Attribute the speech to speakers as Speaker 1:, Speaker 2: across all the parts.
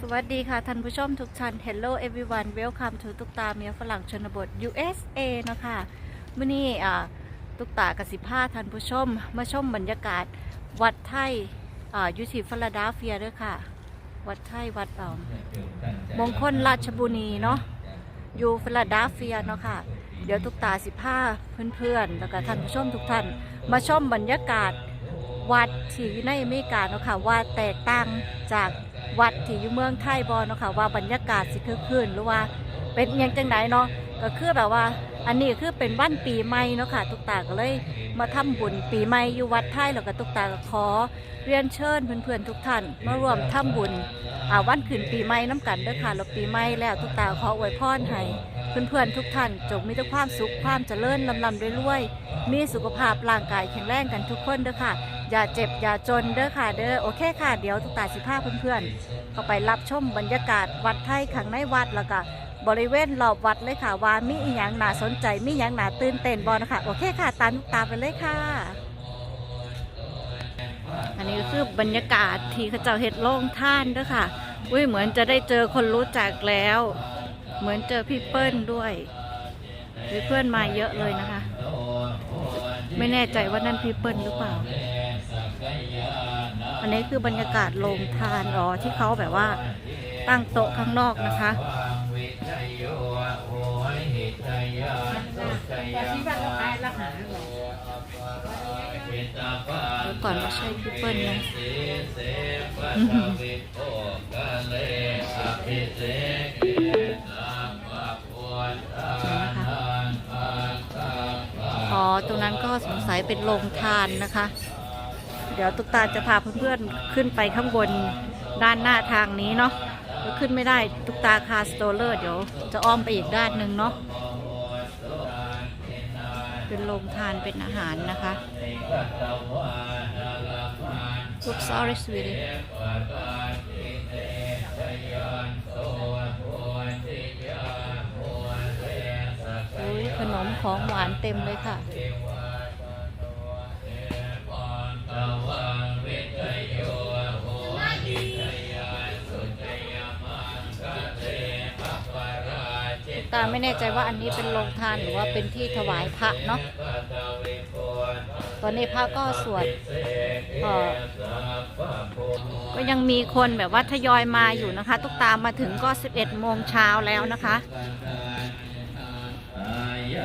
Speaker 1: สวัสดีค่ะท่านผู้ชมทุกท่าน Hello everyone welcome to ตุกตาเมียฝรั่งชนบท USA เนาะคะมื่อนี้อ่าตุกตากสิพาท่านผู้ชม มาชมบรรยากาศวัดไทยอ่ายูทีฟลาดลเฟียด้วยค่ะ วัดไทยวัดอ่ามงคลราชบุรีเนาะอยู่ฟลาดลเฟียเนาะค่ะเดี๋ยวตุกตาสิพาเพื่อนๆ แล้วก็ท่านผู้ชมทุกท่าน มาชมบรรยากาศวัดที่ในอเมริกาเนาะค่ะว่าแตกต่างจาก วัดที่อยู่เมืองไทยบอเนาะค่ะว่าบรรยากาศสิคือคืนหรือว่าเป็นยังจังไหนเนาะก็คือแบบว่า อันนี้คือเป็นวันปีใหม่เนาะค่ะตุกตาก็เลยมาทำบุญปีใหม่อยู่วัดไทยแล้วก็ตุกตาก็ขอเรียนเชิญเพื่อนๆทุกท่านมาร่วมทำบุญอ่าวันขึ้นปีใหม่น้ำกันเด้อค่ะแล้วปีใหม่แล้วตุกตาขออวยพรให้ เพื่อนๆทุกท่านจงมีแต่ความสุขความเจริญลำลำรวยมีสุขภาพร่างกายแข็งแรงกันทุกคนเด้อค่ะ อย่าเจ็บอย่าจนเด้อค่ะเด้อโอเคค่ะ เดี๋ยวทุกตาสิพาเพื่อนๆเข้าไปรับชมบรรยากาศวัดไทยข้างในวัดแล้วก็บริเวณรอบวัดเลยค่ะว่ามีอีหยังน่าสนใจมีอีหยังน่าตื่นเต้นบอนะคะโอเคค่ะ ตามทุกตาไปเลยค่ะ อันนี้ก็คือบรรยากาศที่เขาเจ้าเฮ็ดโล่งท่านเด้อค่ะอุ้ยเหมือนจะได้เจอคนรู้จักแล้ว เหมือนเจอพี่เปิ้ลด้วยมีเพื่อนมาเยอะเลยนะคะ ไม่แน่ใจว่านั่นพี่เปิ้ลหรือเปล่า อันนี้คือบรรยากาศโรงทานอ๋อที่เขาแบบว่าตั้งโต๊ะข้างนอกนะคะดี๋ยวก่อนไม่ใช่พี่เปิ้ลนะอืม อ๋อ ตรงนั้นก็สงสัยเป็นโรงทานนะคะ เดี๋ยวตุ๊กตาจะพาเพื่อนๆขึ้นไปข้างบนด้านหน้าทางนี้เนาะก็ขึ้นไม่ได้ตุ๊กตาคาสโตเลอร์เดี๋ยวจะอ้อมไปอีกด้านหนึ่งเนาะเป็นโรงทานเป็นอาหารนะคะ Oops, sorry, sweetie. อุ้ย ขนมของหวานเต็มเลยค่ะตาไม่แน่ใจว่าอันนี้เป็นโรงทานหรือว่าเป็นที่ถวายพระเนาะ ตอนนี้พระก็สวดก็ยังมีคนแบบว่าทยอยมาอยู่นะคะ ตุกตามมาถึงก็ 11โมงเช้าแล้วนะคะ เดี๋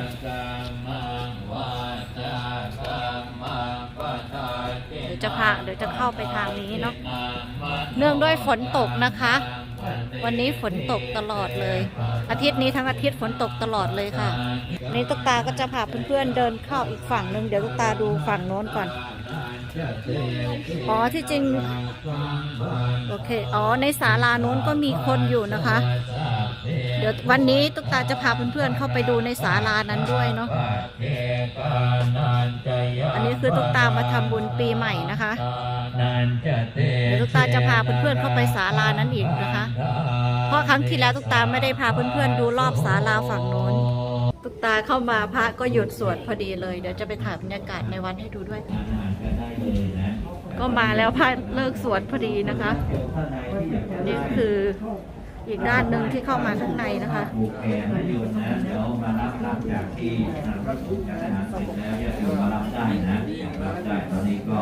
Speaker 1: ยวจะพาเดี๋ยวจะเข้าไปทางนี้เนาะเนื่องด้วยฝนตกนะคะ วันนี้ฝนตกตลอดเลย อาทิตย์นี้ทั้งอาทิตย์ฝนตกตลอดเลยค่ะนี่ตุ๊กตาก็จะพาเพื่อนๆเดินเข้าอีกฝั่งหนึ่งเดี๋ยวตุ๊กตาดูฝั่งโน้นก่อนอ๋อที่จริงโอเคอ๋อในศาลาโน้นก็มีคนอยู่นะคะ เดี๋ยววันนี้ตุ๊กตาจะพาเพื่อนๆเข้าไปดูในศาลานั้นด้วยเนาะอันนี้คือตุ๊กตามาทำบุญปีใหม่นะคะเดี๋ยวตุ๊กตาจะพาเพื่อนๆเข้าไปศาลานั้นอีกนะคะ เพราะครั้งที่แล้วตุ๊กตาไม่ได้พาเพื่อนๆดูรอบศาลาฝั่งโน้นตุ๊กตาเข้ามาพระก็หยุดสวดพอดีเลย เดี๋ยวจะไปถ่ายบรรยากาศในวันให้ดูด้วย ก็มาแล้วพระเลิกสวดพอดีนะคะ นี่คือ อีกด้านหนึ่งที่เข้ามาข้างในนะคะ
Speaker 2: โอเคนะโยมนะเดี๋ยวมารับหลังจากที่รับถูกจากอาหารเสร็จแล้วญาติโยมมารับได้นะรับได้ตอนนี้ก็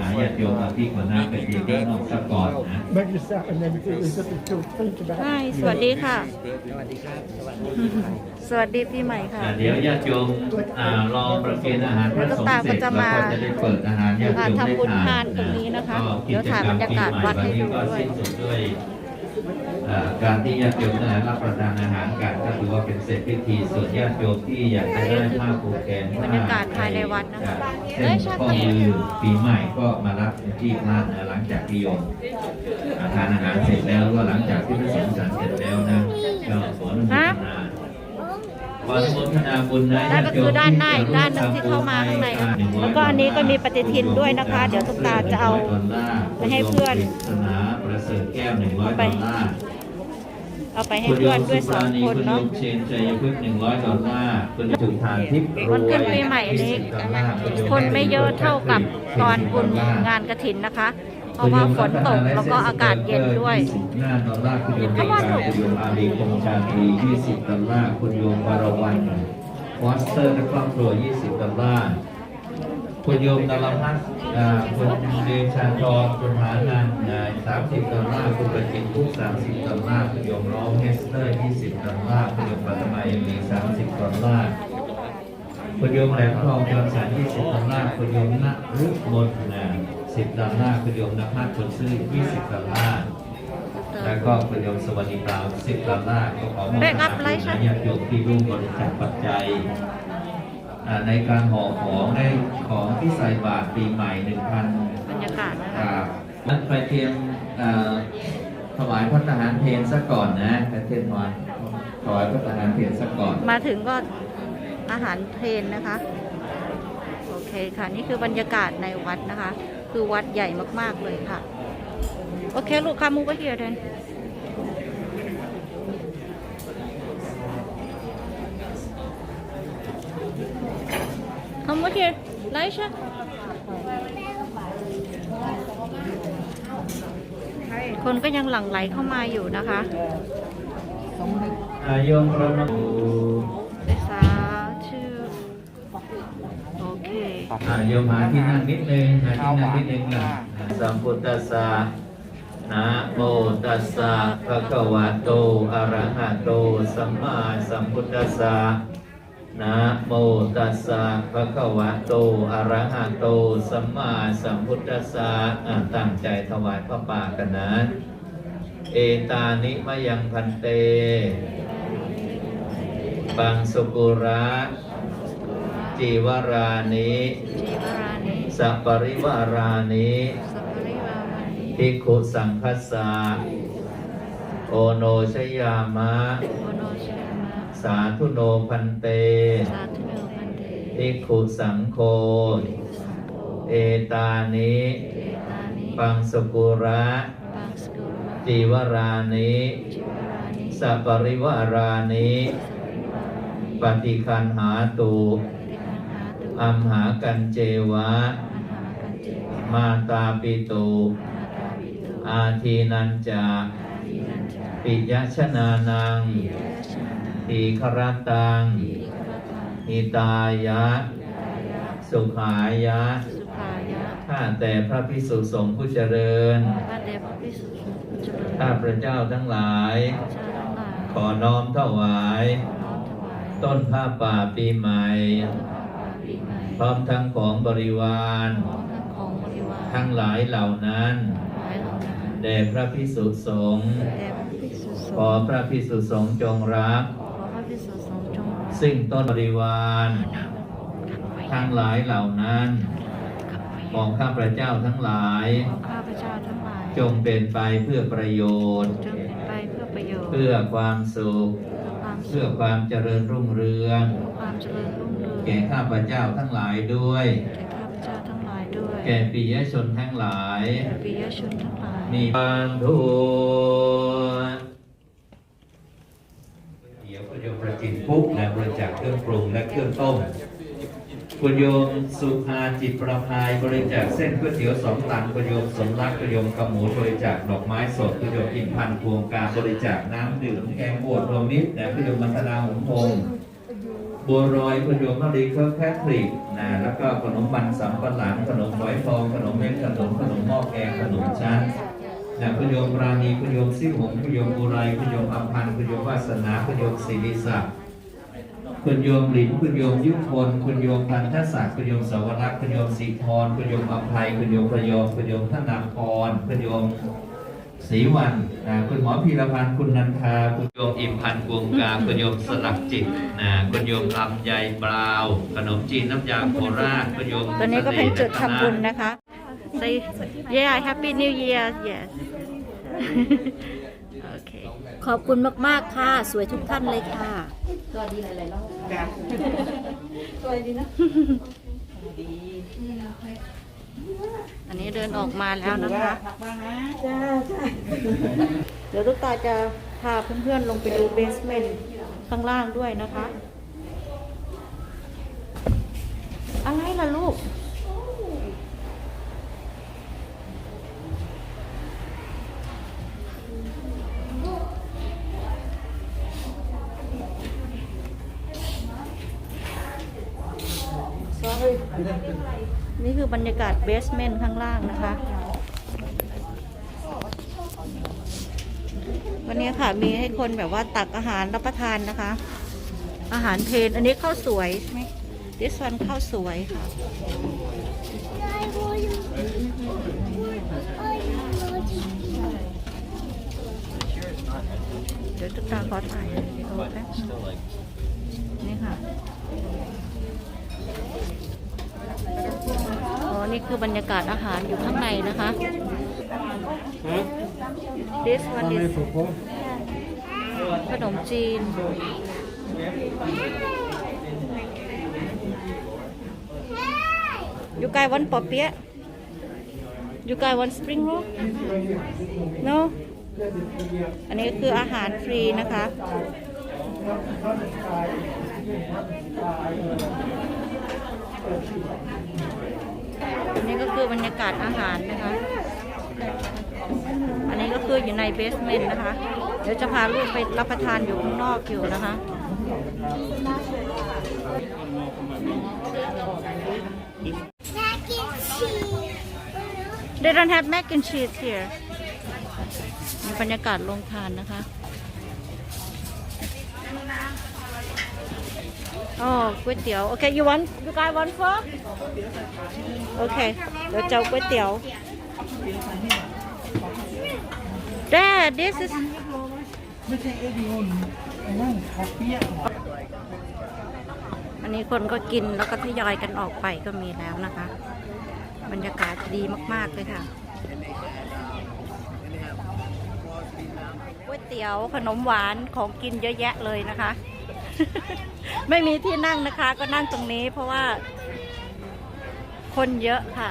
Speaker 2: หาญาติโยมมาที่คนน้ำไปดีด้านนอกซะก่อนนะ
Speaker 3: Make yourself and everything is just to think about.
Speaker 1: ใช่สวัสดีค่ะ สวัสดีปีใหม่ค่ะ
Speaker 2: อ่าเดี๋ยวญาติโยมอ่ารอประเคนอาหารพระสงฆ์เสร็จแล้วก็จะได้เปิดอาหารญาติโยมได้
Speaker 1: ทำบุญ
Speaker 2: ทา
Speaker 1: ทานนตรงนี้นะคะ
Speaker 2: ก็
Speaker 1: เดี๋ยวถ่ายบรรยากาศวัดให้ดูด้วย
Speaker 2: กิจกรรมปีใหม่วันนี้ก็สิ้นสุดด้วยอ่า การที่ญาติโยมได้รับประทานอาหารกันก็ถือว่าเป็นเสร็จพิธีส่วนญาติโยมที่อยากจะได้ผ้าผูกแขน
Speaker 1: บรรยากาศภายในวัดนะคะ
Speaker 2: เส้นข้อมือปีใหม่ก็มารับที่พระนะหลังจากที่โยมทานอาหารเสร็จแล้วก็หลังจากที่พระสงฆ์ฉันเสร็จแล้วนะก็ขออนุโมทนาขออนุโมทนาบุญนะ
Speaker 1: นั่นก็คือด้านหน้าอีกด้านหนึงที่เข้ามาข้างในค่ะแล้วก็อันนี้ก็มีปฏิทินด้วยนะคะ เดี๋ยวตุ๊กตาจะเอาไปให้เพื่อน
Speaker 2: ศาสนาประเสริฐแก้วหนึ่งร้อยดอลลาร์
Speaker 1: เอาไปให้เพื่อนด้วยสองคน
Speaker 2: คุณโย
Speaker 1: เนาะ
Speaker 2: มเชนชัยพฤกษ์หนึ่งร้อยดอลลาร์คุณจุฐานทิพย์รวย
Speaker 1: วันขึ้นปีใหม่นี้คนไม่เยอะเท่ากับตอนบุญงานกระถินนะคะ เพราะว่าฝนตกแล้วก็อากาศเย็นด้วย
Speaker 2: หน้าดอลลาร์คุณโยมเมกาคุณโยมอาลีคงชาตรี20ดอลลาร์คุณโยมวรวันวอสเตอร์และครอบครัว20ดอลลาร์ คุณโยมนรพัฒน์อ่าคุณเดชาจรคุณหานันท์อ่า30ดอลลาร์คุณประจิตทุก30ดอลลาร์คุณโยมร้องเฮสเตอร์20ดอลลาร์คุณโยมปัตมายังมี30ดอลลาร์คุณโยมแหลมทองจอมสาร20ดอลลาร์คุณโยมณรุมนนะ10ดอลลาร์คุณโยมนภัสคนซื้อ20ดอลลาร์แล้วก็คุณโยมสวัสดิตาม10ดอลลาร์ก็ขอมอบ
Speaker 1: แบกอัพไลฟ์
Speaker 2: ให้ญาติโยมที่ร่วมบริจาคปัจจัยอ่า ในการห่อของได้ของที่ใส่บาตรปีใหม่ 1,000
Speaker 1: บรรยากาศนะคะ
Speaker 2: ครับนั้นไปเตรียมเอ่อถวายพระทหารเพลซะก่อนนะไปเตรียมถวายถวายพระทหารเพลซะก่อน
Speaker 1: มาถึงก็อาหารเพลนนะคะ โอเคค่ะ นี่คือบรรยากาศในวัดนะคะ คือวัดใหญ่มากๆเลยค่ะ โอเค ลูกค้ามูก็เฮียเดน คำว่าเฮียไลชะคนก็ยังหลั่งไหลเข้ามาอยู่นะคะ
Speaker 2: อาโยมพระนม
Speaker 1: สาธุโอเค
Speaker 2: อ่าโยมหาที่นั่งนิดนึงหาที่นั่งนิดนึงนะสัมพุทธัสสะนะโมตัสสะภะคะวะโตอะระหะโตสัมมาสัมพุทธัสสะ นะโมตัสสะภะคะวะโต อะระหะโต สัมมาสัมพุทธัสสะอะตั้งใจถวายพระป่ากันนะ เอตานิมะยังพันเต ปังสุกุระจีวรานิ
Speaker 1: จีวรานิ
Speaker 2: สัปปริวารานิ
Speaker 1: สัพพริวารานิ
Speaker 2: ภิกขุสังคัสสะโอโนชยามะ สาธุโนพันเต
Speaker 1: สาธุโนพันเต
Speaker 2: ภิกขุสังโฆเอตานิ
Speaker 1: เอตานิ
Speaker 2: ปังสกุระ
Speaker 1: ปังสกุล
Speaker 2: จีวรานิ
Speaker 1: จีวรานิ
Speaker 2: สัปปริวารานิ
Speaker 1: สัพพริวารานิ
Speaker 2: ปฏิคันหาตุ
Speaker 1: ติคันหาตุ
Speaker 2: อัมหากันเจวะ
Speaker 1: อันหากันเจวะ
Speaker 2: มาตาปิตุ
Speaker 1: นาตาวิโต
Speaker 2: อาทีนันจา
Speaker 1: อาทินันจา
Speaker 2: ปิยชนานัง
Speaker 1: ปิยชนะ
Speaker 2: ทีครตัง
Speaker 1: ปิกรตัง
Speaker 2: หิตายะ
Speaker 1: ตายะ
Speaker 2: สุขายะ
Speaker 1: สุขายะ
Speaker 2: ข้าแต่พระพิสุสงฆ์ผู้เจริญ
Speaker 1: ข้าแต่พระพิสุทธิ์เจริญ
Speaker 2: ข้าพระเจ้าทั้งหลาย
Speaker 1: เจ้าทั้งหลาย
Speaker 2: ขอน้อมถวาย
Speaker 1: ขอน้อมถวาย
Speaker 2: ต้นผ้าป่าปีใหม่
Speaker 1: ปีใหม่
Speaker 2: พร้อมทั้งของบริวาร
Speaker 1: พร้อมทั้งของบริวาร
Speaker 2: ทั้งหลายเหล่านั้น
Speaker 1: หลายเหล่านั้น
Speaker 2: แด่พระพิสุสงฆ์
Speaker 1: แต่พระภิกษุส
Speaker 2: ของ
Speaker 1: ฆ์
Speaker 2: พระพิสุสงฆ์จงรัก
Speaker 1: ขอพระภิกษุสงฆ์จงรัก
Speaker 2: ซึ่งต้นบริวาร
Speaker 1: ขับไว้
Speaker 2: ทั้งหลายเหล่านั้น
Speaker 1: ขับไว้
Speaker 2: ของข้าพระเจ้าทั้งหลาย
Speaker 1: ของข้าพเจ้าทั้งหลาย
Speaker 2: จงเป็นไปเพื่อประโยชน์
Speaker 1: จงเป็นไปเพื่อประโยชน์
Speaker 2: เพื่อความสุข
Speaker 1: เพื่อความสุ
Speaker 2: เพื่อ
Speaker 1: ข
Speaker 2: ความเจริญรุ่งเรือง
Speaker 1: เพื่อความเจริญรุ่งเรือง
Speaker 2: แก่ข้าพเจ้าทั้งหลายด้วย
Speaker 1: แก่ข้าพเจ้าทั้งหลายด้วย
Speaker 2: แก่ปิยชนทั้งหลาย
Speaker 1: แก่ปิยชนทั้งหลาย
Speaker 2: มีบานทุเดี๋ยวคุณ โยมประจิตปุ๊บนะบริจาคเครื่องปรุงและเครื่องต้มคุณโยมสุภาจิตประภายบริจาคเส้นก๋วยเตี๋ยวสองตันคุณโยมสมรักคุณโยมกระหมูบริจาคดอกไม้สดคุณโยมอินพันธ์พวงการบริจาคน้ำดื่มแกงบวชรวมมิตรนะคุณโยมมัทนาหงพงบัวรอยคุณโยมมะลิเคอร์แคทริกนะแล้วก็ขนมมันสำปะหลังขนมฝอยทองขนมเม็ดขนมขนมหม้อแกงขนมชั้น นะคุณโยมปราณีคุณโยมซิหงคุณโยมบุไรคุณโยมอัมพันคุณโยมวาสนาคุณโยมศิริศักดิ์คุณโยมหลินคุณโยมยุพลคุณโยมพันธศักดิ์คุณโยมสวรักษ์คุณโยมสิพรคุณโยมอภัยคุณโยมประโยมคุณโยมธนาพรคุณโยมศรีวันนะคุณหมอพีรพันธ์คุณนันทาคุณโยมอิมพันธ์วงกาคุณโยมสลักจิตนะคุณโยมลำไยบราว ขนมจีนน้ำยาโคราชคุณโยม
Speaker 1: ตัวนี้ก็เป็นจุดทำบุญนะคะ say yeah happy new year yes โอเค
Speaker 4: ขอบคุณมาก ๆ ค่ะ สวยทุกท่านเลยค่ะ
Speaker 1: อันนี้เดินออกมาแล้วนะคะเดี๋ยวลูกตาจะพาเพื่อนๆลงไปดูเบสเมนต์ข้างล่างด้วยนะคะ อะไรล่ะลูก บรรยากาศเบสเมนต์ข้างล่างนะคะ วันนี้ค่ะมีให้คนแบบว่าตักอาหารรับประทานนะคะ อาหารเพนอันนี้ข้าวสวยใช่ไหม this one ข้าวสวยค่ะเดี๋ยวตุ๊กตาขอถ่ายวิดีโอแป๊บนึงนี่ค่ะ อ๋อ นี่ คือบรรยากาศอาหารอยู่ข้างในนะคะ This one is ขนมจีน You guys want ปอเปี๊ยะ You guys want spring roll No อันนี้คืออาหารฟรีนะคะ อันนี้ก็คือบรรยากาศอาหารนะคะ อันนี้ก็คืออยู่ในเบสเมนต์นะคะ เดี๋ยวจะพาลูกไปรับประทานอยู่ข้างนอกอยู่นะคะ They don't have mac and cheese here มีบรรยากาศลงทานนะคะ อ๋อก๋วยเตี๋ยวโอเค you want you guys want for โอเคเดี๋ยวเจ้าก๋วยเตี๋ยว Dad this is
Speaker 3: ไม่ใช่เอ็กโอนั่นคาเปีย
Speaker 1: อันนี้คนก็กินแล้วก็ทยอยกันออกไปก็มีแล้วนะคะ บรรยากาศดีมาก ๆ เลยค่ะก๋วยเตี๋ยวขนมหวานของกินเยอะแยะเลยนะคะ ไม่มีที่นั่งนะคะ ก็นั่งตรงนี้เพราะว่า คนเยอะค่ะ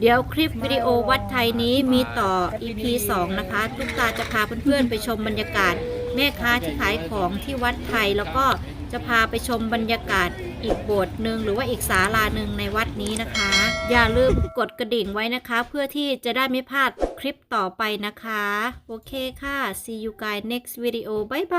Speaker 4: เดี๋ยวคลิปวิดีโอวัดไทยนี้มีต่อ EP 2 นะคะ ทุกตาจะพาเพื่อนๆไปชมบรรยากาศ แม่ค้าที่ขายของที่วัดไทยแล้วก็จะพาไปชมบรรยากาศอีกโบสถ์หนึ่งหรือว่าอีกศาลาหนึ่งในวัดนี้นะคะ อย่าลืมกดกระดิ่งไว้นะคะ เพื่อที่จะได้ไม่พลาดคลิปต่อไปนะคะ โอเคค่ะ see you guys next video bye bye